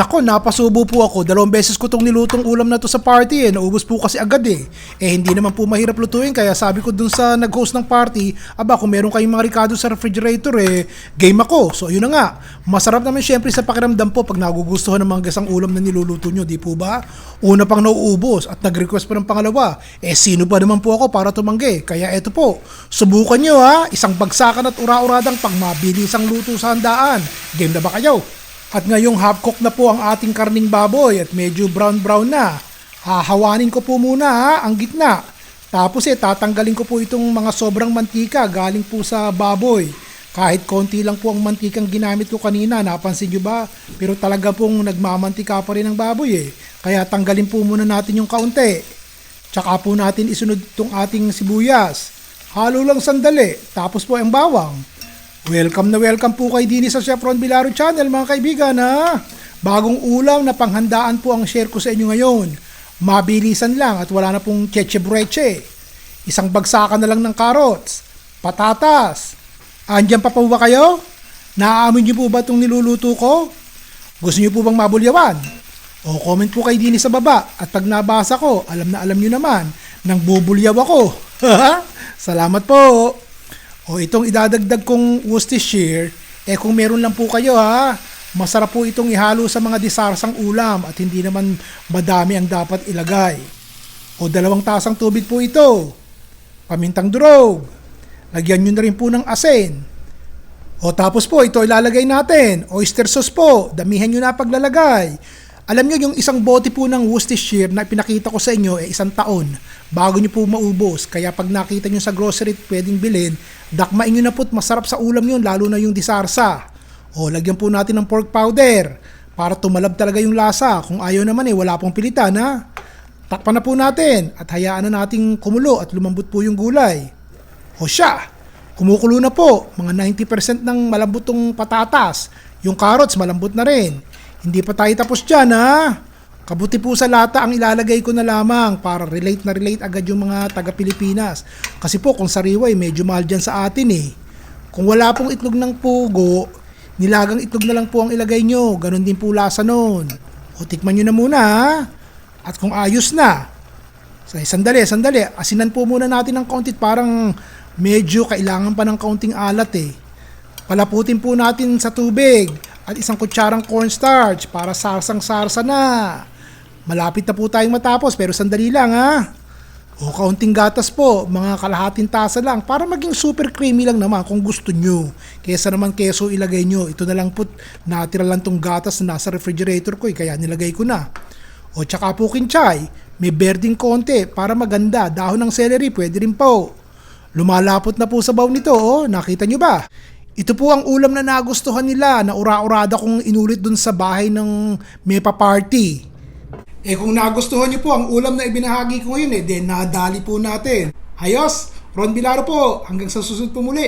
Nako, napasubo po ako. Dalawang beses ko tong nilutong ulam na to sa party eh. Naubos po kasi agad eh. Eh hindi naman po mahirap lutuin kaya sabi ko dun sa nag-host ng party, aba kung meron kayong mga ricado sa refrigerator eh, game ako. So yun na nga. Masarap naman syempre sa pakiramdam po pag nagugustuhan ng mga gasang ulam na niluluto nyo, di po ba? Una pang nauubos at nag-request pa ng pangalawa. Eh sino pa naman po ako para tumanggi? Kaya eto po, subukan nyo ha. Isang bagsakan at ura-uradang pang mabilisang luto sa handaan. Game na ba kayo? At ngayong half cook na po ang ating karning baboy at medyo brown-brown na. Hahawanin ko po muna ha, ang gitna. Tapos eh, tatanggalin ko po itong mga sobrang mantika galing po sa baboy. Kahit konti lang po ang mantikang ginamit ko kanina, napansin nyo ba? Pero talaga pong nagmamantika pa rin ang baboy eh. Kaya tanggalin po muna natin yung kaunti. Tsaka po natin isunod itong ating sibuyas. Halo lang sandali, tapos po ang bawang. Welcome na welcome po kay Dini sa Chef Ron Bilaro Channel mga kaibigan ha. Bagong ulam na panghandaan po ang share ko sa inyo ngayon. Mabilisan lang at wala na pong cheche breche. Isang bagsakan na lang ng carrots, patatas. Andyan pa po ba kayo? Naaamin niyo po ba itong niluluto ko? Gusto niyo po bang mabulyawan? O comment po kay Dini sa baba at pag nabasa ko, alam na alam niyo naman, nang bubulyaw ako. Salamat po. O itong idadagdag kong Worcestershire, eh kung meron lang po kayo ha, masarap po itong ihalo sa mga disarsang ulam at hindi naman madami ang dapat ilagay. O dalawang tasang tubig po ito. Pamintang durog. Lagyan nyo na rin po ng asin. O tapos po, ito ilalagay natin. Oyster sauce po. Damihan nyo na paglalagay. Alam nyo, yung isang bote po ng Worcestershire na pinakita ko sa inyo, eh, isang taon bago nyo po maubos. Kaya pag nakita nyo sa grocery, pwedeng bilhin, dakmain nyo na po't masarap sa ulam yun, lalo na yung disarsa. O, lagyan po natin ng pork powder para tumalab talaga yung lasa. Kung ayaw naman eh, wala pong pilitan ha. Takpan na po natin at hayaan na nating kumulo at lumambot po yung gulay. O siya, kumukulo na po. Mga 90% ng malambot patatas. Yung carrots, malambot na rin. Hindi pa tayo tapos dyan ha. Kabuti po sa lata ang ilalagay ko na lamang para relate na relate agad yung mga taga Pilipinas. Kasi po kung sariwa eh, medyo mahal dyan sa atin eh. Kung wala pong itlog ng pugo, nilagang itlog na lang po ang ilagay nyo. Ganon din po lasa nun. O tikman nyo na muna ha. At kung ayos na, Say, sandali, sandali. Asinan po muna natin ng kaunti. Parang medyo kailangan pa ng kaunting alat eh. Palaputin po natin sa tubig at isang kutsarang cornstarch para sarsang-sarsa na. Malapit na po tayong matapos pero sandali lang ha. O kaunting gatas po, mga kalahating tasa lang para maging super creamy lang naman kung gusto nyo. Kesa naman keso ilagay nyo. Ito na lang po, natira lang tong gatas na nasa refrigerator ko eh, kaya nilagay ko na. O tsaka po kinchay, may berding konti para maganda. Dahon ng celery, pwede rin po. Lumalapot na po sa baw nito, oh. nakita nyo ba? Ito po ang ulam na nagustuhan nila na ura-urada kong inulit dun sa bahay ng Mepa Party. Eh kung nagustuhan nyo po ang ulam na ibinahagi ko ngayon, eh, then nadali po natin. Ayos, Ron Bilaro po, hanggang sa susunod po muli.